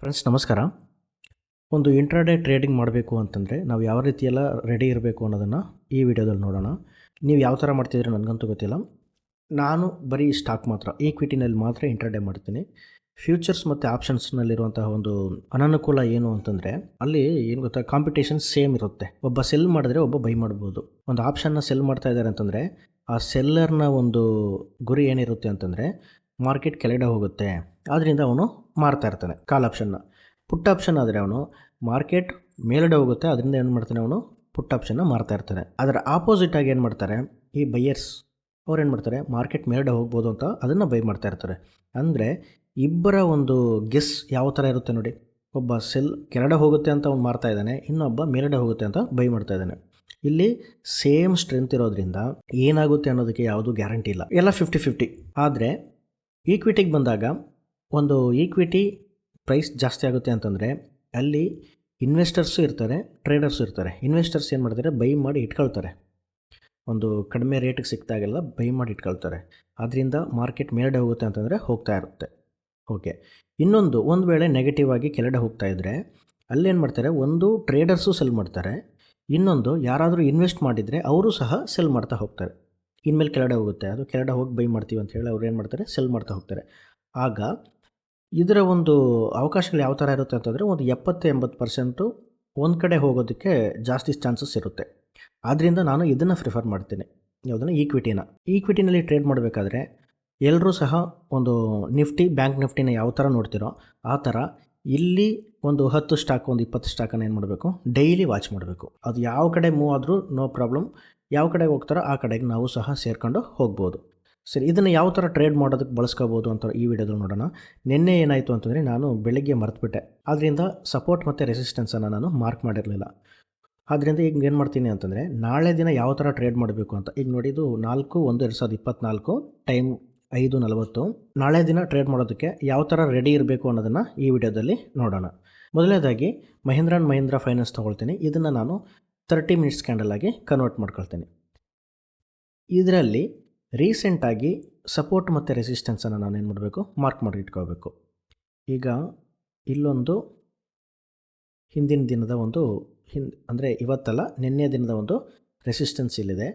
Friends ನಮಸ್ಕಾರ. ಒಂದು intraday trading ಮಾಡಬೇಕು ಅಂತಂದರೆ ನಾವು ಯಾವ ರೀತಿಯೆಲ್ಲ ರೆಡಿ ಇರಬೇಕು ಅನ್ನೋದನ್ನು ಈ ವಿಡಿಯೋದಲ್ಲಿ ನೋಡೋಣ. ನೀವು ಯಾವ ಥರ ಮಾಡ್ತಿದ್ರೆ ನನಗಂತೂ ಗೊತ್ತಿಲ್ಲ. ನಾನು ಬರೀ ಸ್ಟಾಕ್ ಮಾತ್ರ ಈಕ್ವಿಟಿನಲ್ಲಿ ಮಾತ್ರ ಇಂಟ್ರಾಡೇ ಮಾಡ್ತೀನಿ. ಫ್ಯೂಚರ್ಸ್ ಮತ್ತು ಆಪ್ಷನ್ಸ್ನಲ್ಲಿರುವಂತಹ ಒಂದು ಅನನುಕೂಲ ಏನು ಅಂತಂದರೆ, ಅಲ್ಲಿ ಏನು ಗೊತ್ತಾ ಕಾಂಪಿಟೇಷನ್ ಸೇಮ್ ಇರುತ್ತೆ. ಒಬ್ಬ ಸೆಲ್ ಮಾಡಿದ್ರೆ ಒಬ್ಬ ಬೈ ಮಾಡ್ಬೋದು. ಒಂದು ಆಪ್ಷನ್ನ ಸೆಲ್ ಮಾಡ್ತಾ ಇದ್ದಾರೆ ಅಂತಂದರೆ, ಆ ಸೆಲ್ಲರ್ನ ಒಂದು ಗುರಿ ಏನಿರುತ್ತೆ ಅಂತಂದರೆ ಮಾರ್ಕೆಟ್ ಕೆಳಗಡೆ ಹೋಗುತ್ತೆ. ಆದ್ದರಿಂದ ಅವನು ಮಾರ್ತಾ ಇರ್ತಾನೆ, ಕಾಲ್ ಆಪ್ಷನ್ನ. ಪುಟ್ ಆಪ್ಷನ್ ಆದರೆ ಅವನು ಮಾರ್ಕೆಟ್ ಮೇಲಡೆ ಹೋಗುತ್ತೆ ಅದರಿಂದ ಏನು ಮಾಡ್ತಾನೆ ಅವನು ಪುಟ್ ಆಪ್ಷನ್ನ ಮಾರ್ತಾ ಇರ್ತಾನೆ. ಅದರ ಆಪೋಸಿಟ್ ಆಗಿ ಏನು ಮಾಡ್ತಾರೆ, ಈ ಬೈಯರ್ಸ್ ಅವ್ರು ಏನು ಮಾಡ್ತಾರೆ, ಮಾರ್ಕೆಟ್ ಮೇಲಡೆ ಹೋಗ್ಬೋದು ಅಂತ ಅದನ್ನು ಬೈ ಮಾಡ್ತಾ ಇರ್ತಾರೆ. ಅಂದರೆ ಇಬ್ಬರ ಒಂದು ಗೆಸ್ ಯಾವ ಥರ ಇರುತ್ತೆ ನೋಡಿ. ಒಬ್ಬ ಸೆಲ್ ಕೆಳಗಡೆ ಹೋಗುತ್ತೆ ಅಂತ ಅವ್ನು ಮಾರ್ತಾ ಇದ್ದಾನೆ, ಇನ್ನೊಬ್ಬ ಮೇಲಡೆ ಹೋಗುತ್ತೆ ಅಂತ ಬೈ ಮಾಡ್ತಾ ಇದ್ದಾನೆ. ಇಲ್ಲಿ ಸೇಮ್ ಸ್ಟ್ರೆಂತ್ ಇರೋದ್ರಿಂದ ಏನಾಗುತ್ತೆ ಅನ್ನೋದಕ್ಕೆ ಯಾವುದು ಗ್ಯಾರಂಟಿ ಇಲ್ಲ. ಎಲ್ಲ ಫಿಫ್ಟಿ ಫಿಫ್ಟಿ ಆದರೆ ಈಕ್ವಿಟಿಗೆ ಬಂದಾಗ ಒಂದು ಈಕ್ವಿಟಿ ಪ್ರೈಸ್ ಜಾಸ್ತಿ ಆಗುತ್ತೆ ಅಂತಂದರೆ ಅಲ್ಲಿ ಇನ್ವೆಸ್ಟರ್ಸು ಇರ್ತಾರೆ ಟ್ರೇಡರ್ಸು ಇರ್ತಾರೆ. ಇನ್ವೆಸ್ಟರ್ಸ್ ಏನು ಮಾಡ್ತಾರೆ? ಬೈ ಮಾಡಿ ಇಟ್ಕೊಳ್ತಾರೆ. ಒಂದು ಕಡಿಮೆ ರೇಟಿಗೆ ಸಿಕ್ತಾಗೆಲ್ಲ ಬೈ ಮಾಡಿ ಇಟ್ಕೊಳ್ತಾರೆ. ಅದರಿಂದ ಮಾರ್ಕೆಟ್ ಮೇಲ್ಡೆ ಹೋಗುತ್ತೆ ಅಂತಂದರೆ ಹೋಗ್ತಾ ಇರುತ್ತೆ. ಓಕೆ ಇನ್ನೊಂದು, ಒಂದು ವೇಳೆ ನೆಗೆಟಿವ್ ಆಗಿ ಕೆಳಗಡೆ ಹೋಗ್ತಾ ಇದ್ದರೆ ಅಲ್ಲೇನು ಮಾಡ್ತಾರೆ? ಒಂದು ಟ್ರೇಡರ್ಸು ಸೆಲ್ ಮಾಡ್ತಾರೆ. ಇನ್ನೊಂದು, ಯಾರಾದರೂ ಇನ್ವೆಸ್ಟ್ ಮಾಡಿದರೆ, ಅವರು ಸಹ ಸೆಲ್ ಮಾಡ್ತಾ ಹೋಗ್ತಾರೆ. ಇನ್ಮೇಲೆ ಕೆನಡ ಹೋಗುತ್ತೆ. ಅದು ಕೆನಡ ಹೋಗಿ ಬೈ ಮಾಡ್ತೀವಿ ಅಂತ ಹೇಳಿ ಅವ್ರು ಏನು ಮಾಡ್ತಾರೆ? ಸೆಲ್ ಮಾಡ್ತಾ ಹೋಗ್ತಾರೆ. ಆಗ ಇದರ ಒಂದು ಅವಕಾಶಗಳು ಯಾವ ಥರ ಇರುತ್ತೆ ಅಂತಂದರೆ ಒಂದು ಎಪ್ಪತ್ತು ಎಂಬತ್ತು ಪರ್ಸೆಂಟು ಒಂದು ಕಡೆ ಹೋಗೋದಕ್ಕೆ ಜಾಸ್ತಿ ಚಾನ್ಸಸ್ ಇರುತ್ತೆ. ಆದ್ದರಿಂದ ನಾನು ಇದನ್ನು ಪ್ರಿಫರ್ ಮಾಡ್ತೀನಿ. ಯಾವುದನ್ನು ಈಕ್ವಿಟಿನ ಈಕ್ವಿಟಿನಲ್ಲಿ ಟ್ರೇಡ್ ಮಾಡಬೇಕಾದ್ರೆ ಎಲ್ಲರೂ ಸಹ ಒಂದು ನಿಫ್ಟಿ ಬ್ಯಾಂಕ್ ನಿಫ್ಟಿನ ಯಾವ ಥರ ನೋಡ್ತಿರೋ ಆ ಥರ ಇಲ್ಲಿ ಒಂದು ಹತ್ತು ಸ್ಟಾಕ್ ಒಂದು ಇಪ್ಪತ್ತು ಸ್ಟಾಕನ್ನು ಏನು ಮಾಡಬೇಕು? ಡೈಲಿ ವಾಚ್ ಮಾಡಬೇಕು. ಅದು ಯಾವ ಕಡೆ ಮೂವ್ ಆದರೂ ನೋ ಪ್ರಾಬ್ಲಮ್ ಯಾವ ಕಡೆಗೆ ಹೋಗ್ತಾರೋ ಆ ಕಡೆಗೆ ನಾವು ಸಹ ಸೇರ್ಕೊಂಡು ಹೋಗ್ಬೋದು. ಸರಿ, ಇದನ್ನು ಯಾವ ಥರ ಟ್ರೇಡ್ ಮಾಡೋದಕ್ಕೆ ಬಳಸ್ಕೋಬೋದು ಅಂತ ಈ ವಿಡಿಯೋದಲ್ಲಿ ನೋಡೋಣ. ನಿನ್ನೆ ಏನಾಯಿತು ಅಂತಂದರೆ ನಾನು ಬೆಳಗ್ಗೆ ಮರೆತುಬಿಟ್ಟೆ. ಆದ್ದರಿಂದ ಸಪೋರ್ಟ್ ಮತ್ತು ರೆಸಿಸ್ಟೆನ್ಸನ್ನು ನಾನು ಮಾರ್ಕ್ ಮಾಡಿರಲಿಲ್ಲ. ಆದ್ದರಿಂದ ಈಗ ಏನು ಮಾಡ್ತೀನಿ ಅಂತಂದರೆ ನಾಳೆ ದಿನ ಯಾವ ಥರ ಟ್ರೇಡ್ ಮಾಡಬೇಕು ಅಂತ ಈಗ ನೋಡಿದ್ದು ನಾಲ್ಕು, ಒಂದು, ಎರಡು ಸಾವಿರದ ಇಪ್ಪತ್ತ್ನಾಲ್ಕು ಟೈಮ್ ಐದು ನಲವತ್ತು. ನಾಳೆ ದಿನ ಟ್ರೇಡ್ ಮಾಡೋದಕ್ಕೆ ಯಾವ ಥರ ರೆಡಿ ಇರಬೇಕು ಅನ್ನೋದನ್ನು ಈ ವಿಡಿಯೋದಲ್ಲಿ ನೋಡೋಣ. ಮೊದಲನೇದಾಗಿ ಮಹೇಂದ್ರ ಆ್ಯಂಡ್ ಮಹೀಂದ್ರ ಫೈನಾನ್ಸ್ ತೊಗೊಳ್ತೀನಿ. ಇದನ್ನು ನಾನು ತರ್ಟಿ ಮಿನಿಟ್ಸ್ ಕ್ಯಾಂಡಲ್ ಆಗಿ ಕನ್ವರ್ಟ್ ಮಾಡ್ಕೊಳ್ತೀನಿ. ಇದರಲ್ಲಿ ರೀಸೆಂಟಾಗಿ ಸಪೋರ್ಟ್ ಮತ್ತು ರೆಸಿಸ್ಟೆನ್ಸನ್ನು ನಾನು ಏನು ಮಾಡಬೇಕು? ಮಾರ್ಕ್ ಮಾಡಿ ಇಟ್ಕೋಬೇಕು ಈಗ ಇಲ್ಲೊಂದು ಹಿಂದಿನ ದಿನದ ಒಂದು ಹಿಂದ್, ಅಂದರೆ ಇವತ್ತಲ್ಲ, ನಿನ್ನೆ ದಿನದ ಒಂದು ರೆಸಿಸ್ಟೆನ್ಸ್ ಇಲ್ಲಿದೆ.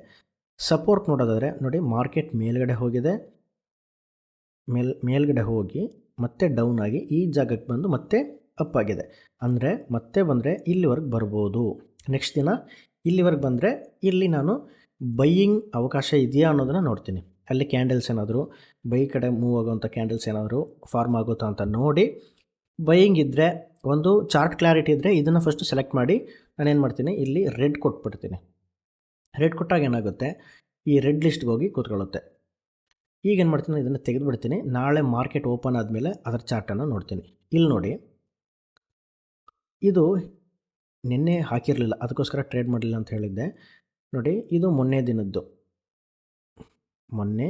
ಸಪೋರ್ಟ್ ನೋಡೋದಾದರೆ ನೋಡಿ ಮಾರ್ಕೆಟ್ ಮೇಲ್ಗಡೆ ಹೋಗಿದೆ. ಮೇಲ್, ಮೇಲ್ಗಡೆ ಹೋಗಿ ಮತ್ತೆ ಡೌನ್ ಆಗಿ ಈ ಜಾಗಕ್ಕೆ ಬಂದು ಮತ್ತೆ ಅಪ್ ಆಗಿದೆ. ಅಂದರೆ ಮತ್ತೆ ಬಂದರೆ ಇಲ್ಲಿವರೆಗೆ ಬರ್ಬೋದು. ನೆಕ್ಸ್ಟ್ ದಿನ ಇಲ್ಲಿವರೆಗೆ ಬಂದರೆ ಇಲ್ಲಿ ನಾನು ಬೈಯಿಂಗ್ ಅವಕಾಶ ಇದೆಯಾ ಅನ್ನೋದನ್ನು ನೋಡ್ತೀನಿ. ಅಲ್ಲಿ ಕ್ಯಾಂಡಲ್ಸ್ ಏನಾದರೂ, ಬೈ ಕಡೆ ಮೂವ್ ಆಗೋವಂಥ ಕ್ಯಾಂಡಲ್ಸ್ ಏನಾದರೂ ಫಾರ್ಮ್ ಆಗುತ್ತಾ ಅಂತ ನೋಡಿ ಬೈಯಿಂಗ್ ಇದ್ದರೆ ಒಂದು ಚಾರ್ಟ್ ಕ್ಲಾರಿಟಿ ಇದ್ದರೆ ಇದನ್ನು ಫಸ್ಟ್ ಸೆಲೆಕ್ಟ್ ಮಾಡಿ ನಾನೇನು ಮಾಡ್ತೀನಿ, ಇಲ್ಲಿ ರೆಡ್ ಕೊಟ್ಬಿಡ್ತೀನಿ. ರೆಡ್ ಕೊಟ್ಟಾಗ ಏನಾಗುತ್ತೆ, ಈ ರೆಡ್ ಲಿಸ್ಟ್ಗೆ ಹೋಗಿ ಕೂತ್ಕೊಳ್ಳುತ್ತೆ. ಈಗ ಏನು ಮಾಡ್ತೀನಿ, ಇದನ್ನು ತೆಗೆದುಬಿಡ್ತೀನಿ. ನಾಳೆ ಮಾರ್ಕೆಟ್ ಓಪನ್ ಆದಮೇಲೆ ಅದರ ಚಾರ್ಟನ್ನು ನೋಡ್ತೀನಿ. ಇಲ್ಲಿ ನೋಡಿ, ಇದು ನಿನ್ನೆ ಹಾಕಿರಲಿಲ್ಲ, ಅದಕ್ಕೋಸ್ಕರ ಟ್ರೇಡ್ ಮಾಡಲಿಲ್ಲ ಅಂತ ಹೇಳಿದ್ದೆ. ನೋಡಿ, ಇದು ಮೊನ್ನೆ ದಿನದ್ದು. ಮೊನ್ನೆ,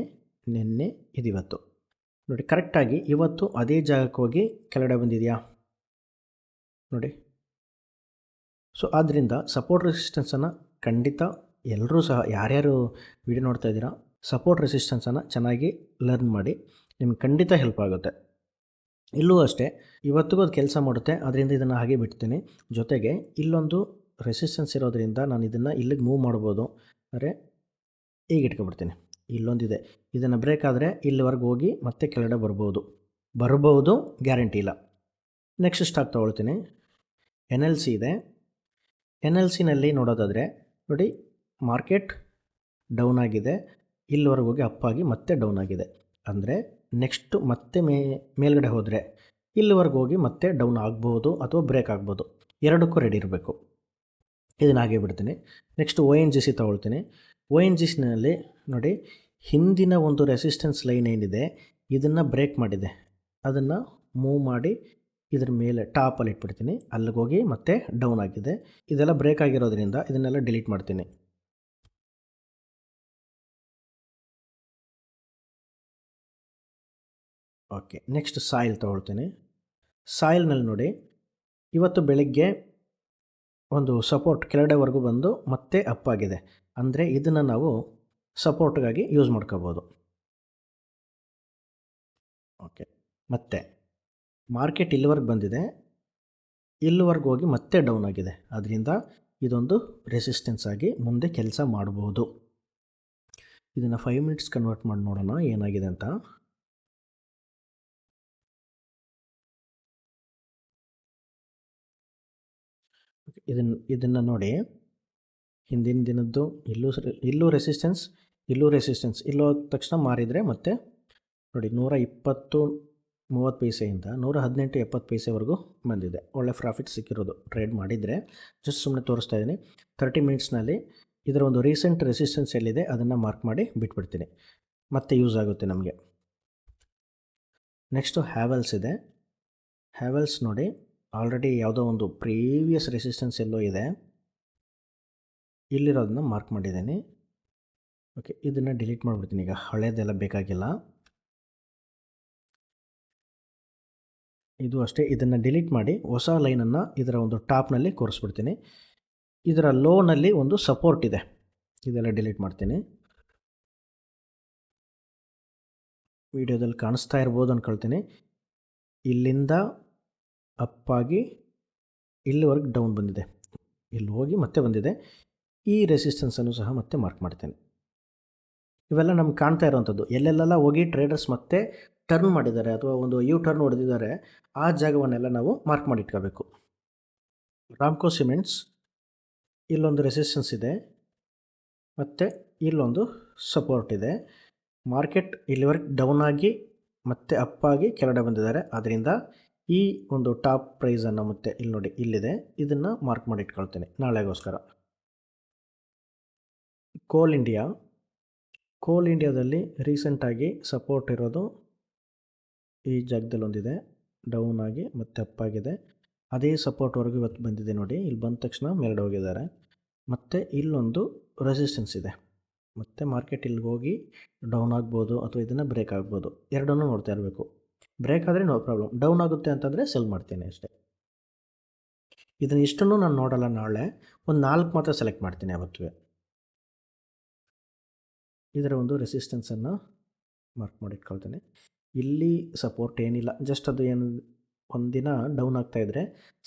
ನಿನ್ನೆ, ಇದಿವತ್ತು. ನೋಡಿ ಕರೆಕ್ಟಾಗಿ ಇವತ್ತು ಅದೇ ಜಾಗಕ್ಕೆ ಹೋಗಿ ಕೆಳಗಡೆ ಬಂದಿದೆಯಾ? ನೋಡಿ. ಸೊ ಆದ್ದರಿಂದ ಸಪೋರ್ಟ್ ರೆಸಿಸ್ಟೆನ್ಸನ್ನು ಖಂಡಿತ ಎಲ್ಲರೂ ಸಹ, ಯಾರ್ಯಾರು ವಿಡಿಯೋ ನೋಡ್ತಾ ಇದ್ದೀರಾ ಸಪೋರ್ಟ್ ರೆಸಿಸ್ಟೆನ್ಸನ್ನು ಚೆನ್ನಾಗಿ ಲರ್ನ್ ಮಾಡಿ, ನಿಮ್ಗೆ ಖಂಡಿತ ಹೆಲ್ಪ್ ಆಗುತ್ತೆ. ಇಲ್ಲೂ ಅಷ್ಟೇ, ಇವತ್ತಿಗೂ ಅದು ಕೆಲಸ ಮಾಡುತ್ತೆ ಅದರಿಂದ ಇದನ್ನು ಹಾಗೆ ಬಿಡ್ತೀನಿ. ಜೊತೆಗೆ ಇಲ್ಲೊಂದು ರೆಸಿಸ್ಟೆನ್ಸ್ ಇರೋದರಿಂದ ನಾನು ಇದನ್ನು ಇಲ್ಲಿಗೆ ಮೂವ್ ಮಾಡ್ಬೋದು. ಅಂದರೆ ಈಗ ಇಟ್ಕೊಬಿಡ್ತೀನಿ. ಇಲ್ಲೊಂದಿದೆ. ಇದನ್ನು ಬ್ರೇಕ್ ಆದರೆ ಇಲ್ಲಿವರೆಗೆ ಹೋಗಿ ಮತ್ತೆ ಕೆಳಗಡೆ ಬರ್ಬೋದು. ಬರ್ಬೋದು ಗ್ಯಾರಂಟಿ ಇಲ್ಲ. ನೆಕ್ಸ್ಟ್ ಸ್ಟಾಕ್ ತೊಗೊಳ್ತೀನಿ. ಎನ್ ಎಲ್ ಸಿ ಇದೆ. ಎನ್ ಎಲ್ ಸಿನಲ್ಲಿ ನೋಡೋದಾದರೆ, ನೋಡಿ ಮಾರ್ಕೆಟ್ ಡೌನ್ ಆಗಿದೆ. ಇಲ್ಲಿವರೆಗೆ ಹೋಗಿ ಅಪ್ಪಾಗಿ ಮತ್ತೆ ಡೌನ್ ಆಗಿದೆ. ಅಂದರೆ ನೆಕ್ಸ್ಟ್ ಮತ್ತೆ ಮೇ, ಮೇಲ್ಗಡೆ ಹೋದರೆ ಇಲ್ಲಿವರೆಗೂ ಹೋಗಿ ಮತ್ತೆ ಡೌನ್ ಆಗ್ಬೋದು ಅಥವಾ ಬ್ರೇಕ್ ಆಗ್ಬೋದು. ಎರಡಕ್ಕೂ ರೆಡಿ ಇರಬೇಕು. ಇದನ್ನು ಹಾಗೆ ಬಿಡ್ತೀನಿ. Next O N G C ತೊಗೊಳ್ತೀನಿ. ಒ ಎನ್ ಜಿ ಸಿನಲ್ಲಿ ನೋಡಿ, ಹಿಂದಿನ ಒಂದು ರೆಸಿಸ್ಟೆನ್ಸ್ ಲೈನ್ ಏನಿದೆ, ಇದನ್ನು ಬ್ರೇಕ್ ಮಾಡಿದೆ. ಅದನ್ನು ಮೂವ್ ಮಾಡಿ ಇದ್ರ ಮೇಲೆ ಟಾಪಲ್ಲಿ ಇಟ್ಬಿಡ್ತೀನಿ. ಅಲ್ಲಿಗೆ ಹೋಗಿ ಮತ್ತೆ ಡೌನ್ ಆಗಿದೆ. ಇದೆಲ್ಲ ಬ್ರೇಕ್ ಆಗಿರೋದ್ರಿಂದ ಇದನ್ನೆಲ್ಲ ಡಿಲೀಟ್ ಮಾಡ್ತೀನಿ. ಓಕೆ ನೆಕ್ಸ್ಟ್ ಸಾಯಿಲ್ ತೊಗೊಳ್ತೀನಿ. ಸಾಯಿಲ್ನಲ್ಲಿ ನೋಡಿ, ಇವತ್ತು ಬೆಳಗ್ಗೆ ಒಂದು ಸಪೋರ್ಟ್ ಕೆಳಗಡೆವರೆಗೂ ಬಂದು ಮತ್ತೆ ಅಪ್ ಆಗಿದೆ. ಅಂದರೆ ಇದನ್ನು ನಾವು ಸಪೋರ್ಟ್ಗಾಗಿ ಯೂಸ್ ಮಾಡ್ಕೋಬೋದು. ಓಕೆ, ಮತ್ತೆ ಮಾರ್ಕೆಟ್ ಇಲ್ಲಿವರೆಗೆ ಬಂದಿದೆ. ಇಲ್ಲಿವರೆಗೂ ಹೋಗಿ ಮತ್ತೆ ಡೌನ್ ಆಗಿದೆ. ಅದರಿಂದ ಇದೊಂದು ರೆಸಿಸ್ಟೆನ್ಸ್ ಆಗಿ ಮುಂದೆ ಕೆಲಸ ಮಾಡ್ಬೋದು. ಇದನ್ನು ಫೈವ್ ಮಿನಿಟ್ಸ್ ಕನ್ವರ್ಟ್ ಮಾಡಿ ನೋಡೋಣ ಏನಾಗಿದೆ ಅಂತ. ಇದನ್ನು ಇದನ್ನು ನೋಡಿ. ಹಿಂದಿನ ದಿನದ್ದು ಇಲ್ಲೂ ಇಲ್ಲೂ ರೆಸಿಸ್ಟೆನ್ಸ್ ಇಲ್ಲೂ ರೆಸಿಸ್ಟೆನ್ಸ್ ಇಲ್ಲೋ ತಕ್ಷಣ ಮಾರಿದರೆ ಮತ್ತೆ ನೋಡಿ ನೂರ ಇಪ್ಪತ್ತು ಮೂವತ್ತು ಪೈಸೆಯಿಂದ ನೂರ ಹದಿನೆಂಟು ಎಪ್ಪತ್ತು ಪೈಸೆವರೆಗೂ ಬಂದಿದೆ. ಒಳ್ಳೆ ಪ್ರಾಫಿಟ್ ಸಿಕ್ಕಿರೋದು. ಟ್ರೇಡ್ ಮಾಡಿದರೆ ಜಸ್ಟ್ ಸುಮ್ಮನೆ ತೋರಿಸ್ತಾ ಇದ್ದೀನಿ ತರ್ಟಿ ಮಿನಿಟ್ಸ್ನಲ್ಲಿ ಇದರ ಒಂದು ರೀಸೆಂಟ್ ರೆಸಿಸ್ಟೆನ್ಸ್ ಎಲ್ಲಿದೆ ಅದನ್ನು ಮಾರ್ಕ್ ಮಾಡಿ ಬಿಟ್ಬಿಡ್ತೀನಿ. ಮತ್ತೆ ಯೂಸ್ ಆಗುತ್ತೆ ನಮಗೆ. ನೆಕ್ಸ್ಟು ಹ್ಯಾವೆಲ್ಸ್ ಇದೆ. ಹ್ಯಾವೆಲ್ಸ್ ನೋಡಿ ಆಲ್ರೆಡಿ ಯಾವುದೋ ಒಂದು ಪ್ರೀವಿಯಸ್ ರೆಸಿಸ್ಟೆನ್ಸ್ ಎಲ್ಲೋ ಇದೆ. ಇಲ್ಲಿರೋದನ್ನ ಮಾರ್ಕ್ ಮಾಡಿದ್ದೀನಿ. ಓಕೆ, ಇದನ್ನು ಡಿಲೀಟ್ ಮಾಡಿಬಿಡ್ತೀನಿ. ಈಗ ಹಳೆಯದೆಲ್ಲ ಬೇಕಾಗಿಲ್ಲ. ಇದು ಅಷ್ಟೇ. ಇದನ್ನು ಡಿಲೀಟ್ ಮಾಡಿ ಹೊಸ ಲೈನನ್ನು ಇದರ ಒಂದು ಟಾಪ್ನಲ್ಲಿ ಕೂರಿಸ್ಬಿಡ್ತೀನಿ. ಇದರ ಲೋನಲ್ಲಿ ಒಂದು ಸಪೋರ್ಟ್ ಇದೆ. ಇದೆಲ್ಲ ಡಿಲೀಟ್ ಮಾಡ್ತೀನಿ. ವಿಡಿಯೋದಲ್ಲಿ ಕಾಣಿಸ್ತಾ ಇರ್ಬೋದು ಅಂದ್ಕೊಳ್ತೀನಿ ಇಲ್ಲಿಂದ ಅಪ್ಪಾಗಿ ಇಲ್ಲಿವರೆಗೆ ಡೌನ್ ಬಂದಿದೆ. ಇಲ್ಲಿ ಹೋಗಿ ಮತ್ತೆ ಬಂದಿದೆ. ಈ ರೆಸಿಸ್ಟೆನ್ಸನ್ನು ಸಹ ಮತ್ತೆ ಮಾರ್ಕ್ ಮಾಡ್ತೇನೆ. ಇವೆಲ್ಲ ನಮ್ಗೆ ಕಾಣ್ತಾ ಇರೋವಂಥದ್ದು. ಎಲ್ಲೆಲ್ಲೆಲ್ಲ ಹೋಗಿ ಟ್ರೇಡರ್ಸ್ ಮತ್ತೆ ಟರ್ನ್ ಮಾಡಿದ್ದಾರೆ ಅಥವಾ ಒಂದು ಯು ಟರ್ನ್ ಹೊಡೆದಿದ್ದಾರೆ, ಆ ಜಾಗವನ್ನೆಲ್ಲ ನಾವು ಮಾರ್ಕ್ ಮಾಡಿ ಇಟ್ಕೋಬೇಕು ರಾಮ್ಕೋ ಸಿಮೆಂಟ್ಸ್ ಇಲ್ಲೊಂದು ರೆಸಿಸ್ಟೆನ್ಸ್ ಇದೆ. ಮತ್ತು ಇಲ್ಲೊಂದು ಸಪೋರ್ಟ್ ಇದೆ. ಮಾರ್ಕೆಟ್ ಇಲ್ಲಿವರೆಗೆ ಡೌನ್ ಆಗಿ ಮತ್ತೆ ಅಪ್ಪಾಗಿ ಕೆಳಗಡೆ ಬಂದಿದ್ದಾರೆ. ಅದರಿಂದ ಈ ಒಂದು ಟಾಪ್ ಪ್ರೈಸನ್ನು ಮತ್ತೆ ಇಲ್ಲಿ ನೋಡಿ, ಇಲ್ಲಿದೆ. ಇದನ್ನು ಮಾರ್ಕ್ ಮಾಡಿ ಇಟ್ಕೊಳ್ತೀನಿ. ನಾಳೆಗೋಸ್ಕರ. ಕೋಲ್ ಇಂಡಿಯಾ ಕೋಲ್ ಇಂಡಿಯಾದಲ್ಲಿ ರೀಸೆಂಟಾಗಿ ಸಪೋರ್ಟ್ ಇರೋದು ಈ ಜಾಗದಲ್ಲಿ ಒಂದಿದೆ. ಡೌನ್ ಆಗಿ ಮತ್ತೆ ಅಪ್ಪಾಗಿದೆ ಅದೇ ಸಪೋರ್ಟ್ವರೆಗೂ ಇವತ್ತು ಬಂದಿದೆ ನೋಡಿ. ಇಲ್ಲಿ ಬಂದ ತಕ್ಷಣ ಮೇಲ್ಗಡೆ ಹೋಗಿದ್ದಾರೆ. ಮತ್ತು ಇಲ್ಲೊಂದು ರೆಸಿಸ್ಟೆನ್ಸ್ ಇದೆ. ಮತ್ತು ಮಾರ್ಕೆಟ್ ಇಲ್ಲಿಗೆ ಹೋಗಿ ಡೌನ್ ಆಗ್ಬೋದು ಅಥವಾ ಇದನ್ನು ಬ್ರೇಕ್ ಆಗ್ಬೋದು. ಎರಡನ್ನೂ ನೋಡ್ತಾ ಇರಬೇಕು. ಬ್ರೇಕ್ ಆದರೆ ನೋ ಪ್ರಾಬ್ಲಮ್. ಡೌನ್ ಆಗುತ್ತೆ ಅಂತಂದರೆ ಸೆಲ್ ಮಾಡ್ತೀನಿ ಅಷ್ಟೇ. ಇದನ್ನು ಇಷ್ಟನ್ನು ನಾನು ನೋಡಲ್ಲ ನಾಳೆ. ಒಂದು ನಾಲ್ಕು ಮಾತ್ರ ಸೆಲೆಕ್ಟ್ ಮಾಡ್ತೀನಿ ಅವತ್ತು ಇದರ ಒಂದು ರೆಸಿಸ್ಟೆನ್ಸನ್ನು ಮಾರ್ಕ್ ಮಾಡಿ ಇಟ್ಕೊಳ್ತೇನೆ ಇಲ್ಲಿ ಸಪೋರ್ಟ್ ಏನಿಲ್ಲ. ಜಸ್ಟ್ ಅದು ಏನು ಒಂದಿನ ಡೌನ್ ಆಗ್ತಾಯಿದ್ರೆ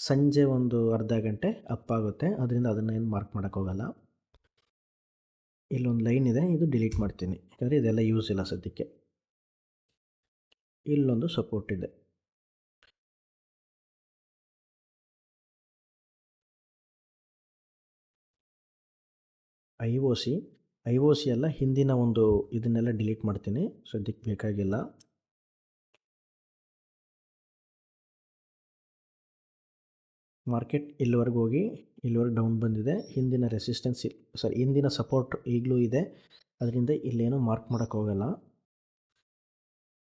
ಸಂಜೆ ಒಂದು ಅರ್ಧ ಗಂಟೆ ಅಪ್ ಆಗುತ್ತೆ. ಅದರಿಂದ ಅದನ್ನು ಏನು ಮಾರ್ಕ್ ಮಾಡೋಕ್ಕೋಗಲ್ಲ ಇಲ್ಲೊಂದು ಲೈನ್ ಇದೆ, ಇದು ಡಿಲೀಟ್ ಮಾಡ್ತೀನಿ. ಯಾಕಂದರೆ ಇದೆಲ್ಲ ಯೂಸ್ ಇಲ್ಲ ಸದ್ಯಕ್ಕೆ. ಇಲ್ಲೊಂದು ಸಪೋರ್ಟ್ ಇದೆ. I O C I O C ಎಲ್ಲ ಹಿಂದಿನ ಒಂದು ಇದನ್ನೆಲ್ಲ ಡಿಲೀಟ್ ಮಾಡ್ತೀನಿ. ಸದ್ಯಕ್ಕೆ ಬೇಕಾಗಿಲ್ಲ. ಮಾರ್ಕೆಟ್ ಇಲ್ಲಿವರೆಗೆ ಹೋಗಿ, ಇಲ್ಲಿವರೆಗೆ ಡೌನ್ ಬಂದಿದೆ. ಹಿಂದಿನ ರೆಸಿಸ್ಟೆನ್ಸ್ ಸಾರಿ ಹಿಂದಿನ ಸಪೋರ್ಟ್ ಈಗಲೂ ಇದೆ. ಅದರಿಂದ ಇಲ್ಲೇನೂ ಮಾರ್ಕ್ ಮಾಡೋಕ್ಕೋಗಲ್ಲ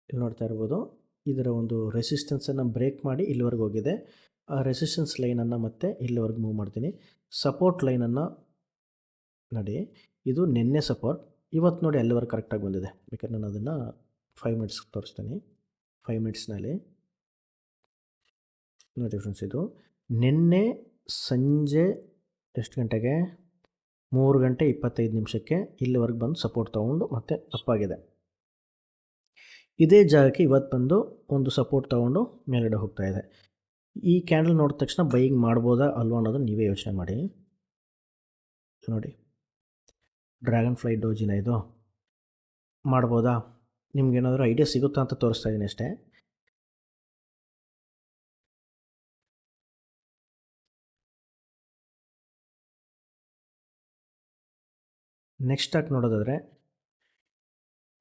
ಇಲ್ಲಿ ನೋಡ್ತಾ ಇರ್ಬೋದು. ಇದರ ಒಂದು ರೆಸಿಸ್ಟೆನ್ಸನ್ನು ಬ್ರೇಕ್ ಮಾಡಿ ಇಲ್ಲಿವರೆಗೆ ಹೋಗಿದೆ. ಆ ರೆಸಿಸ್ಟೆನ್ಸ್ ಲೈನನ್ನು ಮತ್ತೆ ಇಲ್ಲಿವರೆಗೆ ಮೂವ್ ಮಾಡ್ತೀನಿ. ಸಪೋರ್ಟ್ ಲೈನನ್ನು ನೋಡಿ, ಇದು ನಿನ್ನೆ ಸಪೋರ್ಟ್ ಇವತ್ತು ನೋಡಿ ಅಲ್ಲಿವರೆಗೆ ಕರೆಕ್ಟಾಗಿ ಬಂದಿದೆ. ಬೇಕಾದ್ರೆ ನಾನು ಅದನ್ನು ಫೈವ್ ಮಿನಿಟ್ಸ್ ತೋರಿಸ್ತೀನಿ. ಫೈವ್ ಮಿನಿಟ್ಸ್ನಲ್ಲಿ ನೋಡಿ ಫ್ರೆಂಡ್ಸ್ ಇದು. ನಿನ್ನೆ ಸಂಜೆ ಎಷ್ಟು ಗಂಟೆಗೆ? ಮೂರು ಗಂಟೆ ಇಪ್ಪತ್ತೈದು ನಿಮಿಷಕ್ಕೆ ಇಲ್ಲಿವರೆಗೆ ಬಂದು ಸಪೋರ್ಟ್ ತೊಗೊಂಡು ಮತ್ತೆ ತಪ್ಪಾಗಿದೆ. ಇದೇ ಜಾಗಕ್ಕೆ ಇವತ್ತು ಬಂದು ಒಂದು ಸಪೋರ್ಟ್ ತೊಗೊಂಡು ಮೇಲ್ಗಡೆ ಹೋಗ್ತಾ ಇದೆ. ಈ ಕ್ಯಾಂಡಲ್ ನೋಡಿದ ತಕ್ಷಣ ಬೈಯಿಂಗ್ ಮಾಡ್ಬೋದಾ ಅಲ್ವಾ ಅನ್ನೋದು ನೀವೇ ಯೋಚನೆ ಮಾಡಿ. ನೋಡಿ. ಡ್ರ್ಯಾಗನ್ ಫ್ಲೈ ಡೋಜಿನ ಇದು. ಮಾಡ್ಬೋದಾ? ನಿಮ್ಗೇನಾದರೂ ಐಡಿಯಾ ಸಿಗುತ್ತಾ ಅಂತ ತೋರಿಸ್ತಾ ಇದ್ದೀನಿ ಅಷ್ಟೇ. ನೆಕ್ಸ್ಟ್ ಆಗಿ ನೋಡೋದಾದರೆ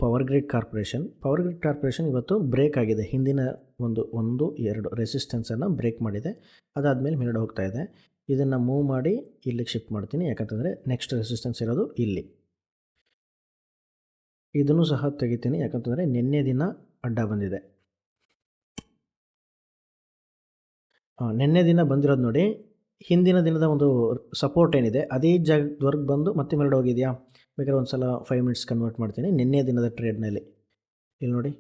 power grid corporation power grid corporation ಇವತ್ತು ಬ್ರೇಕ್ ಆಗಿದೆ. ಹಿಂದಿನ ಒಂದು ಒಂದು, ಎರಡು ರೆಸಿಸ್ಟೆನ್ಸನ್ನು ಬ್ರೇಕ್ ಮಾಡಿದೆ. ಅದಾದಮೇಲೆ ಮೇಲೆ ಹೋಗ್ತಾ ಇದೆ. ಇದನ್ನು ಮೂವ್ ಮಾಡಿ ಇಲ್ಲಿಗೆ ಶಿಫ್ಟ್ ಮಾಡ್ತೀನಿ. ಯಾಕಂತಂದರೆ ನೆಕ್ಸ್ಟ್ ರೆಸಿಸ್ಟೆನ್ಸ್ ಇರೋದು ಇಲ್ಲಿ. ಇದನ್ನು ಸಹ ತೆಗಿತೀನಿ. ಯಾಕಂತಂದರೆ ನಿನ್ನೆ ದಿನ ಅಡ್ಡ ಬಂದಿದೆ. ನಿನ್ನೆ ದಿನ ಬಂದಿರೋದು ನೋಡಿ. ಹಿಂದಿನ ದಿನದ ಒಂದು ಸಪೋರ್ಟ್ ಏನಿದೆ. ಅದೇ ಜಾಗದವರೆಗೆ ಬಂದು ಮತ್ತೆ ಮೇಲೆ ಹೋಗಿದೆಯಾ? ಬೇಕಾದ್ರೆ ಒಂದು ಸಲ ಫೈವ್ ಮಿನಿಟ್ಸ್ ಕನ್ವರ್ಟ್ ಮಾಡ್ತೀನಿ. ನಿನ್ನೆ ದಿನದ ಟ್ರೇಡ್ನಲ್ಲಿ ಇಲ್ಲಿ ನೋಡಿ.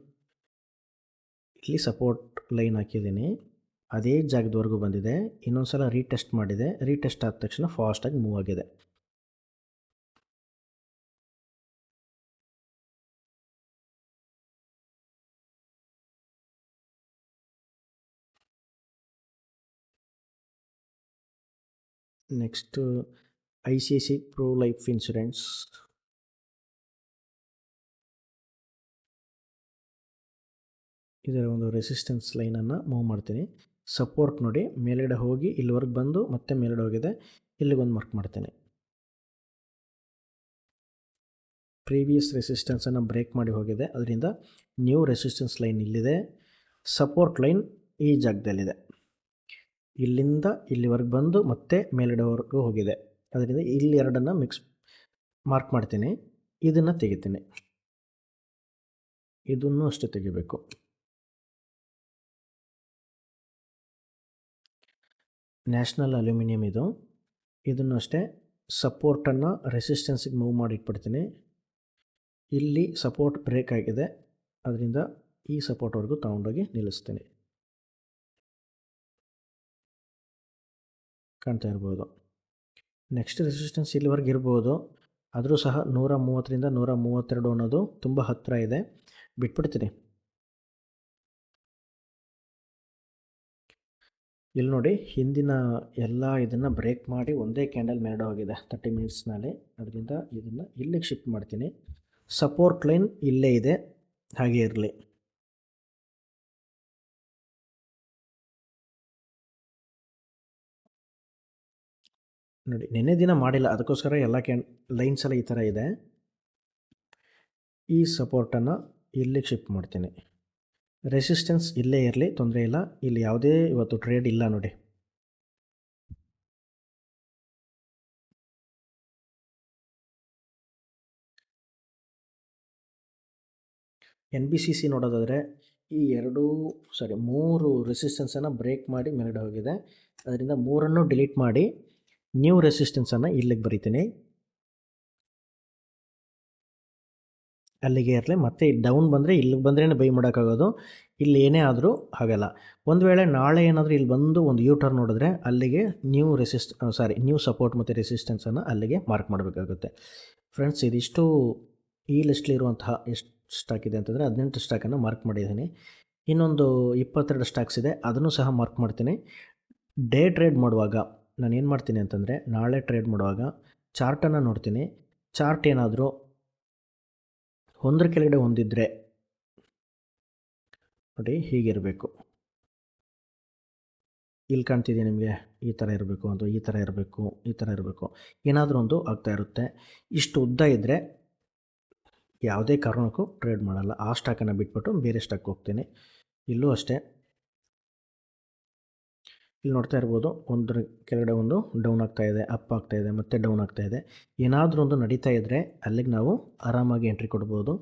ಇಲ್ಲಿ ಸಪೋರ್ಟ್ ಲೈನ್ ಹಾಕಿದ್ದೀನಿ. ಅದೇ ಜಾಗದವರೆಗೂ ಬಂದಿದೆ. ಇನ್ನೊಂದು ಸಲ ರೀಟೆಸ್ಟ್ ಮಾಡಿದೆ. ರೀಟೆಸ್ಟ್ ಆದ ತಕ್ಷಣ ಫಾಸ್ಟಾಗಿ ಮೂವ್ ಆಗಿದೆ. Next I C I C pru life insurance ಇದರ ಒಂದು ರೆಸಿಸ್ಟೆನ್ಸ್ ಲೈನನ್ನು ಮೂವ್ ಮಾಡ್ತೀನಿ. ಸಪೋರ್ಟ್ ನೋಡಿ, ಮೇಲ್ಗಡೆ ಹೋಗಿ, ಇಲ್ಲಿವರೆಗೆ ಬಂದು ಮತ್ತೆ ಮೇಲ್ಗಡೆ ಹೋಗಿದೆ. ಇಲ್ಲಿಗೊಂದು ಮಾರ್ಕ್ ಮಾಡ್ತೀನಿ. ಪ್ರೀವಿಯಸ್ ರೆಸಿಸ್ಟೆನ್ಸನ್ನು ಬ್ರೇಕ್ ಮಾಡಿ ಹೋಗಿದೆ. ಅದರಿಂದ ನ್ಯೂ ರೆಸಿಸ್ಟೆನ್ಸ್ ಲೈನ್ ಇಲ್ಲಿದೆ. ಸಪೋರ್ಟ್ ಲೈನ್ ಈ ಜಾಗದಲ್ಲಿದೆ. ಇಲ್ಲಿಂದ ಇಲ್ಲಿವರೆಗೆ ಬಂದು ಮತ್ತೆ ಮೇಲ್ಗಡೆವರೆಗೂ ಹೋಗಿದೆ. ಅದರಿಂದ ಇಲ್ಲಿ ಎರಡನ್ನು ಮಿಕ್ಸ್ ಮಾರ್ಕ್ ಮಾಡ್ತೀನಿ. ಇದನ್ನು ತೆಗಿತೀನಿ. ಇದನ್ನು ಅಷ್ಟೇ ತೆಗಿಬೇಕು. ನ್ಯಾಷನಲ್ ಅಲ್ಯೂಮಿನಿಯಂ ಇದು. ಇದನ್ನು ಅಷ್ಟೇ ಸಪೋರ್ಟನ್ನು ರೆಸಿಸ್ಟೆನ್ಸಿಗೆ ಮೂವ್ ಮಾಡಿ ಇಟ್ಬಿಡ್ತೀನಿ. ಇಲ್ಲಿ ಸಪೋರ್ಟ್ ಬ್ರೇಕ್ ಆಗಿದೆ. ಅದರಿಂದ ಈ ಸಪೋರ್ಟ್ವರೆಗೂ ತಗೊಂಡೋಗಿ ನಿಲ್ಲಿಸ್ತೀನಿ. ಕಾಣ್ತಾ ಇರ್ಬೋದು. ನೆಕ್ಸ್ಟ್ ರೆಸಿಸ್ಟೆನ್ಸ್ ಇಲ್ಲಿವರೆಗೆ ಇರ್ಬೋದು. ಆದರೂ ಸಹ ನೂರ ಮೂವತ್ತರಿಂದ ನೂರ ಮೂವತ್ತೆರಡು ಅನ್ನೋದು ತುಂಬ ಹತ್ತಿರ ಇದೆ. ಬಿಟ್ಬಿಡ್ತೀನಿ. ಇಲ್ಲಿ ನೋಡಿ, ಹಿಂದಿನ ಎಲ್ಲ ಇದನ್ನು ಬ್ರೇಕ್ ಮಾಡಿ ಒಂದೇ ಕ್ಯಾಂಡಲ್ ಮೆರಡು ಹೋಗಿದೆ ತರ್ಟಿ ಮಿನಿಟ್ಸ್ನಲ್ಲಿ ಅದರಿಂದ ಇದನ್ನು ಇಲ್ಲಿಗೆ ಶಿಫ್ಟ್ ಮಾಡ್ತೀನಿ. ಸಪೋರ್ಟ್ ಲೈನ್ ಇಲ್ಲೇ ಇದೆ. ಹಾಗೆ ಇರಲಿ. ನೋಡಿ, ನಿನ್ನೆ ದಿನ ಮಾಡಿಲ್ಲ. ಅದಕ್ಕೋಸ್ಕರ ಎಲ್ಲ ಕ್ಯಾನ್ ಲೈನ್ಸ್ ಎಲ್ಲ ಈ ಥರ ಇದೆ. ಈ ಸಪೋರ್ಟನ್ನು ಇಲ್ಲಿಗೆ ಶಿಫ್ಟ್ ಮಾಡ್ತೀನಿ. ರೆಸಿಸ್ಟೆನ್ಸ್ ಇಲ್ಲೇ ಇರಲಿ, ತೊಂದರೆ ಇಲ್ಲ. ಇಲ್ಲಿ ಯಾವುದೇ ಇವತ್ತು ಟ್ರೇಡ್ ಇಲ್ಲ ನೋಡಿ. ಎನ್ ಬಿ ಸಿ ಸಿ ನೋಡೋದಾದರೆ ಈ ಎರಡು ಸಾರಿ ಮೂರು ರೆಸಿಸ್ಟೆನ್ಸನ್ನು ಬ್ರೇಕ್ ಮಾಡಿ ಮೇಲ್ಗಡೆ ಹೋಗಿದೆ. ಅದರಿಂದ ಮೂರನ್ನು ಡಿಲೀಟ್ ಮಾಡಿ ನ್ಯೂ ರೆಸಿಸ್ಟೆನ್ಸನ್ನು ಇಲ್ಲಿಗೆ ಬರಿತೀನಿ. ಅಲ್ಲಿಗೆ ಇರಲಿ, ಮತ್ತು ಡೌನ್ ಬಂದರೆ ಇಲ್ಲಿಗೆ ಬಂದ್ರೇ ಬೈ ಮಾಡೋಕ್ಕಾಗೋದು, ಇಲ್ಲಿ ಏನೇ ಆದರೂ ಹಾಗಲ್ಲ. ಒಂದು ವೇಳೆ ನಾಳೆ ಏನಾದರೂ ಇಲ್ಲಿ ಬಂದು ಒಂದು ಯೂ ಟರ್ನ್ ನೋಡಿದ್ರೆ ಅಲ್ಲಿಗೆ new resist sorry new support ಮತ್ತು ರೆಸಿಸ್ಟೆನ್ಸನ್ನು ಅಲ್ಲಿಗೆ ಮಾರ್ಕ್ ಮಾಡಬೇಕಾಗುತ್ತೆ. ಫ್ರೆಂಡ್ಸ್ ಇದಿಷ್ಟು ಈ ಲಿಸ್ಟ್ಲಿರುವಂತಹ ಎಷ್ಟು ಸ್ಟಾಕ್ ಇದೆ ಅಂತಂದರೆ ಹದಿನೆಂಟು ಸ್ಟಾಕನ್ನು ಮಾರ್ಕ್ ಮಾಡಿದ್ದೀನಿ. ಇನ್ನೊಂದು ಇಪ್ಪತ್ತೆರಡು ಸ್ಟಾಕ್ಸ್ ಇದೆ, ಅದನ್ನು ಸಹ ಮಾರ್ಕ್ ಮಾಡ್ತೀನಿ. ಡೇ ಟ್ರೇಡ್ ಮಾಡುವಾಗ ನಾನು ಏನು ಮಾಡ್ತೀನಿ ಅಂತಂದರೆ ನಾಳೆ ಟ್ರೇಡ್ ಮಾಡುವಾಗ ಚಾರ್ಟನ್ನು ನೋಡ್ತೀನಿ. ಚಾರ್ಟ್ ಏನಾದರೂ ಒಂದ್ರ ಕೆಳಗಡೆ ಹೊಂದಿದ್ರೆ ನೋಡಿ ಹೀಗಿರಬೇಕು. ಇಲ್ಲಿ ಕಾಣ್ತಿದೆ ನಿಮಗೆ? ಈ ಥರ ಇರಬೇಕು ಅಥವಾ ಈ ಥರ ಇರಬೇಕು, ಈ ಥರ ಇರಬೇಕು. ಏನಾದರೂ ಒಂದು ಆಗ್ತಾ ಇರುತ್ತೆ. ಇಷ್ಟು ಉದ್ದ ಇದ್ದರೆ ಯಾವುದೇ ಕಾರಣಕ್ಕೂ ಟ್ರೇಡ್ ಮಾಡಲ್ಲ. ಆ ಸ್ಟಾಕನ್ನು ಬಿಟ್ಬಿಟ್ಟು ಬೇರೆ ಸ್ಟಾಕ್ ಹೋಗ್ತೀನಿ. ಇಲ್ಲೂ ಅಷ್ಟೇ. ಇಲ್ಲಿ ನೋಡ್ತಾ ಇರ್ಬೋದು, ಒಂದ್ರ ಕೆಳಗಡೆ ಒಂದು ಡೌನ್ ಆಗ್ತಾ ಇದೆ ಅಪ್ ಆಗ್ತಾ ಇದೆ, ಮತ್ತೆ ಡೌನ್ ಆಗ್ತಾ ಇದೆ. ಏನಾದರೂ ಒಂದು ನಡೀತಾ ಇದ್ದರೆ ಅಲ್ಲಿಗೆ ನಾವು ಆರಾಮಾಗಿ ಎಂಟ್ರಿ ಕೊಡ್ಬೋದು.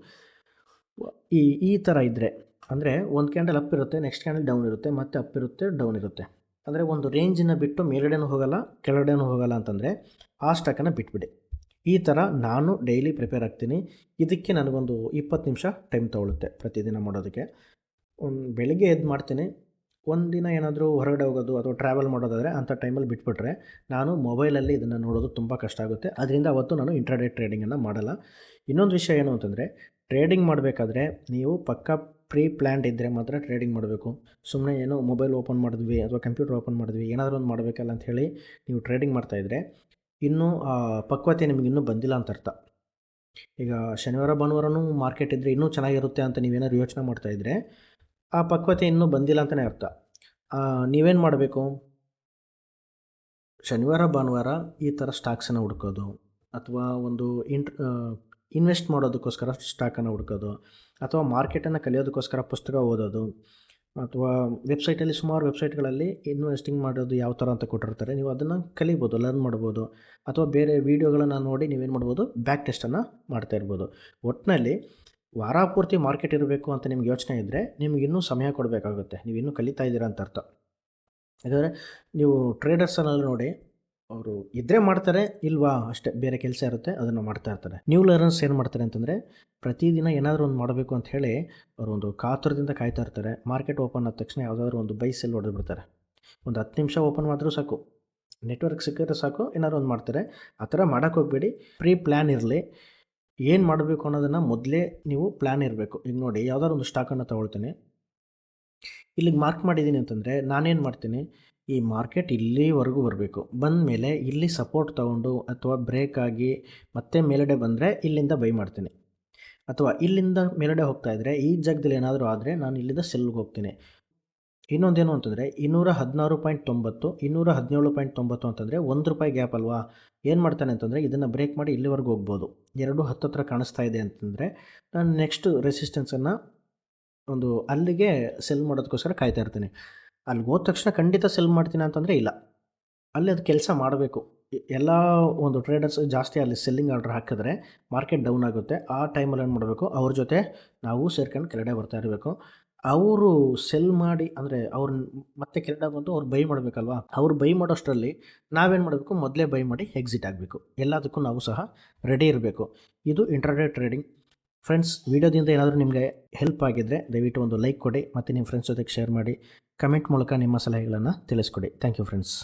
ಈ ಈ ಥರ ಇದ್ದರೆ ಅಂದರೆ ಒಂದು ಕ್ಯಾಂಡಲ್ ಅಪ್ ಇರುತ್ತೆ ನೆಕ್ಸ್ಟ್ ಕ್ಯಾಂಡಲ್ ಡೌನ್ ಇರುತ್ತೆ, ಮತ್ತೆ ಅಪ್ ಇರುತ್ತೆ ಡೌನ್ ಇರುತ್ತೆ. ಅಂದರೆ ಒಂದು ರೇಂಜನ್ನು ಬಿಟ್ಟು ಮೇಲ್ಗಡೆನೂ ಹೋಗಲ್ಲ, ಕೆಳಗಡೆನೂ ಹೋಗಲ್ಲ ಅಂತಂದರೆ ಆ ಸ್ಟಾಕನ್ನು ಬಿಟ್ಬಿಡಿ. ಈ ಥರ ನಾನು ಡೈಲಿ ಪ್ರಿಪೇರ್ ಆಗ್ತೀನಿ. ಇದಕ್ಕೆ ನನಗೊಂದು ಇಪ್ಪತ್ತು ನಿಮಿಷ ಟೈಮ್ ತೊಗೊಳುತ್ತೆ ಪ್ರತಿದಿನ ಮಾಡೋದಕ್ಕೆ. ಒಂದು ಬೆಳಿಗ್ಗೆ ಎದ್ದು ಮಾಡ್ತೀನಿ ಒಂದಿನ ಏನಾದರೂ ಹೊರಗಡೆ ಹೋಗೋದು ಅಥವಾ ಟ್ರಾವೆಲ್ ಮಾಡೋದಾದರೆ ಅಂಥ ಟೈಮಲ್ಲಿ ಬಿಟ್ಬಿಟ್ರೆ ನಾನು ಮೊಬೈಲಲ್ಲಿ ಇದನ್ನು ನೋಡೋದು ತುಂಬ ಕಷ್ಟ ಆಗುತ್ತೆ. ಅದರಿಂದ ಅವತ್ತು ನಾನು ಇಂಟ್ರಾಡೇ ಟ್ರೇಡಿಂಗನ್ನು ಮಾಡಲ್ಲ. ಇನ್ನೊಂದು ವಿಷಯ ಏನು ಅಂತಂದರೆ ಟ್ರೇಡಿಂಗ್ ಮಾಡಬೇಕಾದ್ರೆ ನೀವು ಪಕ್ಕ ಪ್ರೀ ಪ್ಲ್ಯಾಂಡ್ ಇದ್ದರೆ ಮಾತ್ರ ಟ್ರೇಡಿಂಗ್ ಮಾಡಬೇಕು. ಸುಮ್ಮನೆ ಏನೋ ಮೊಬೈಲ್ ಓಪನ್ ಮಾಡಿದ್ವಿ ಅಥವಾ ಕಂಪ್ಯೂಟರ್ ಓಪನ್ ಮಾಡಿದ್ವಿ, ಏನಾದರೂ ಒಂದು ಮಾಡಬೇಕಲ್ಲ ಅಂತ ಹೇಳಿ ನೀವು ಟ್ರೇಡಿಂಗ್ ಮಾಡ್ತಾಯಿದ್ರೆ ಇನ್ನೂ ಪಕ್ವತೆ ನಿಮಗೆ ಇನ್ನೂ ಬಂದಿಲ್ಲ ಅಂತ ಅರ್ಥ. ಈಗ ಶನಿವಾರ, ಭಾನುವಾರನೂ ಮಾರ್ಕೆಟ್ ಇದ್ದರೆ ಇನ್ನೂ ಚೆನ್ನಾಗಿರುತ್ತೆ ಅಂತ ನೀವೇನಾದ್ರು ಯೋಚನೆ ಮಾಡ್ತಾಯಿದ್ರೆ ಆ ಪಕ್ವತೆ ಇನ್ನೂ ಬಂದಿಲ್ಲ ಅಂತಲೇ ಅರ್ಥ. ನೀವೇನು ಮಾಡಬೇಕು? ಶನಿವಾರ, ಭಾನುವಾರ ಈ ಥರ ಸ್ಟಾಕ್ಸನ್ನು ಹುಡ್ಕೋದು, ಅಥವಾ ಒಂದು ಇಂಟ್ ಇನ್ವೆಸ್ಟ್ ಮಾಡೋದಕ್ಕೋಸ್ಕರ ಸ್ಟಾಕನ್ನು ಹುಡ್ಕೋದು, ಅಥವಾ ಮಾರ್ಕೆಟನ್ನು ಕಲಿಯೋದಕ್ಕೋಸ್ಕರ ಪುಸ್ತಕ ಓದೋದು, ಅಥವಾ ವೆಬ್ಸೈಟಲ್ಲಿ ಸುಮಾರು ವೆಬ್ಸೈಟ್ಗಳಲ್ಲಿ ಇನ್ವೆಸ್ಟಿಂಗ್ ಮಾಡೋದು ಯಾವ ಥರ ಅಂತ ಕೊಟ್ಟಿರ್ತಾರೆ. ನೀವು ಅದನ್ನು ಕಲಿಬೋದು ಲರ್ನ್ ಮಾಡ್ಬೋದು, ಅಥವಾ ಬೇರೆ ವೀಡಿಯೋಗಳನ್ನು ನೋಡಿ ನೀವೇನು ಮಾಡ್ಬೋದು? ಬ್ಯಾಕ್ ಟೆಸ್ಟನ್ನು ಮಾಡ್ತಾ ಇರ್ಬೋದು. ಒಟ್ಟಿನಲ್ಲಿ ವಾರ ಪೂರ್ತಿ ಮಾರ್ಕೆಟ್ ಇರಬೇಕು ಅಂತ ನಿಮ್ಗೆ ಯೋಚನೆ ಇದ್ದರೆ ನಿಮ್ಗೆ ಇನ್ನೂ ಸಮಯ ಕೊಡಬೇಕಾಗುತ್ತೆ. ನೀವು ಇನ್ನೂ ಕಲಿತಾ ಇದ್ದೀರಾ ಅಂತ ಅರ್ಥ. ಯಾಕಂದರೆ ನೀವು ಟ್ರೇಡರ್ಸನ್ನೆಲ್ಲ ನೋಡಿ, ಅವರು ಇದ್ದರೆ ಮಾಡ್ತಾರೆ, ಇಲ್ವಾ ಅಷ್ಟೇ, ಬೇರೆ ಕೆಲಸ ಇರುತ್ತೆ, ಅದನ್ನು ಮಾಡ್ತಾ ಇರ್ತಾರೆ. ನ್ಯೂ ಲರ್ನರ್ಸ್ ಏನು ಮಾಡ್ತಾರೆ ಅಂತಂದರೆ, ಪ್ರತಿದಿನ ಏನಾದರೂ ಒಂದು ಮಾಡಬೇಕು ಅಂತ ಹೇಳಿ, ಅವರು ಒಂದು ಕಾತುರದಿಂದ ಕಾಯ್ತಾ ಇರ್ತಾರೆ. ಮಾರ್ಕೆಟ್ ಓಪನ್ ಆದ ತಕ್ಷಣ ಯಾವುದಾದ್ರು ಒಂದು ಬೈ ಸೆಲ್ ಹೊಡೆದು ಬಿಡ್ತಾರೆ. ಒಂದು ಹತ್ತು ನಿಮಿಷ ಓಪನ್ ಮಾಡಿದ್ರೂ ಸಾಕು. ನೆಟ್ವರ್ಕ್ ಸಿಕ್ಕಿದ್ರೆ ಸಾಕು, ಏನಾದರೂ ಒಂದು ಮಾಡ್ತಾರೆ. ಆ ಥರ ಮಾಡೋಕ್ಕೆ ಹೋಗಬೇಡಿ. ಪ್ರೀ ಪ್ಲ್ಯಾನ್ ಇರಲಿ. ಏನು ಮಾಡಬೇಕು ಅನ್ನೋದನ್ನು ಮೊದಲೇ ನೀವು ಪ್ಲ್ಯಾನ್ ಇರಬೇಕು. ಈಗ ನೋಡಿ, ಯಾವ್ದಾದ್ರು ಒಂದು ಸ್ಟಾಕನ್ನು ತೊಗೊಳ್ತೀನಿ. ಇಲ್ಲಿಗೆ ಮಾರ್ಕ್ ಮಾಡಿದ್ದೀನಿ ಅಂತಂದರೆ ನಾನೇನು ಮಾಡ್ತೀನಿ? ಈ ಮಾರ್ಕೆಟ್ ಇಲ್ಲಿವರೆಗೂ ಬರಬೇಕು. ಬಂದ ಮೇಲೆ ಇಲ್ಲಿ ಸಪೋರ್ಟ್ ತೊಗೊಂಡು ಅಥವಾ ಬ್ರೇಕ್ ಆಗಿ ಮತ್ತೆ ಮೇಲಡೆ ಬಂದರೆ ಇಲ್ಲಿಂದ ಬೈ ಮಾಡ್ತೀನಿ. ಅಥವಾ ಇಲ್ಲಿಂದ ಮೇಲಡೆ ಹೋಗ್ತಾ ಇದ್ದರೆ ಈ ಜಾಗದಲ್ಲಿ ಏನಾದರೂ ಆದರೆ ನಾನು ಇಲ್ಲಿಂದ ಸೆಲ್ಗೆ ಹೋಗ್ತೀನಿ. ಇನ್ನೊಂದೇನು ಅಂತಂದರೆ ಇನ್ನೂರ ಹದಿನಾರು ಪಾಯಿಂಟ್ ತೊಂಬತ್ತು, ಇನ್ನೂರ ಹದಿನೇಳು ಪಾಯಿಂಟ್ ತೊಂಬತ್ತು ಅಂತಂದರೆ ಒಂದು ರೂಪಾಯಿ ಗ್ಯಾಪ್ ಅಲ್ವಾ? ಏನು ಮಾಡ್ತಾನೆ ಅಂತಂದರೆ, ಇದನ್ನು ಬ್ರೇಕ್ ಮಾಡಿ ಇಲ್ಲಿವರೆಗೂ ಹೋಗ್ಬೋದು. ಎರಡು ಹತ್ತತ್ರ ಕಾಣಿಸ್ತಾ ಇದೆ ಅಂತಂದರೆ, ನಾನು ನೆಕ್ಸ್ಟ್ ರೆಸಿಸ್ಟೆನ್ಸನ್ನು ಒಂದು ಅಲ್ಲಿಗೆ ಸೆಲ್ ಮಾಡೋದಕ್ಕೋಸ್ಕರ ಕಾಯ್ತಾ ಇರ್ತೀನಿ. ಅಲ್ಲಿಗೆ ಹೋದ ತಕ್ಷಣ ಖಂಡಿತ ಸೆಲ್ ಮಾಡ್ತೀನಿ ಅಂತಂದರೆ ಇಲ್ಲ. ಅಲ್ಲಿ ಅದು ಕೆಲಸ ಮಾಡಬೇಕು. ಎಲ್ಲ ಒಂದು ಟ್ರೇಡರ್ಸ್ ಜಾಸ್ತಿ ಅಲ್ಲಿ ಸೆಲ್ಲಿಂಗ್ ಆರ್ಡರ್ ಹಾಕಿದ್ರೆ ಮಾರ್ಕೆಟ್ ಡೌನ್ ಆಗುತ್ತೆ. ಆ ಟೈಮಲ್ಲಿ ಏನು ಮಾಡಬೇಕು? ಅವ್ರ ಜೊತೆ ನಾವು ಸೇರ್ಕೊಂಡು ಕೆಳಗಡೆ ಬರ್ತಾ ಇರಬೇಕು. ಅವರು ಸೆಲ್ ಮಾಡಿ ಅಂದರೆ ಅವ್ರನ್ನ ಮತ್ತೆ ಕೆನಡಾ ಬಂದು ಅವ್ರು ಬೈ ಮಾಡಬೇಕಲ್ವಾ? ಅವ್ರು ಬೈ ಮಾಡೋಷ್ಟರಲ್ಲಿ ನಾವೇನು ಮಾಡಬೇಕು? ಮೊದಲೇ ಬೈ ಮಾಡಿ ಎಕ್ಸಿಟ್ ಆಗಬೇಕು. ಎಲ್ಲದಕ್ಕೂ ನಾವು ಸಹ ರೆಡಿ ಇರಬೇಕು. ಇದು ಇಂಟ್ರಾಡೇ ಟ್ರೇಡಿಂಗ್ ಫ್ರೆಂಡ್ಸ್ ವಿಡಿಯೋದಿಂದ ಏನಾದರೂ ನಿಮಗೆ ಹೆಲ್ಪ್ ಆಗಿದ್ದರೆ ದಯವಿಟ್ಟು ಒಂದು ಲೈಕ್ ಕೊಡಿ, ಮತ್ತು ನಿಮ್ಮ ಫ್ರೆಂಡ್ಸ್ ಜೊತೆಗೆ ಶೇರ್ ಮಾಡಿ. ಕಮೆಂಟ್ ಮೂಲಕ ನಿಮ್ಮ ಸಲಹೆಗಳನ್ನು ತಿಳಿಸ್ಕೊಡಿ. Thank you friends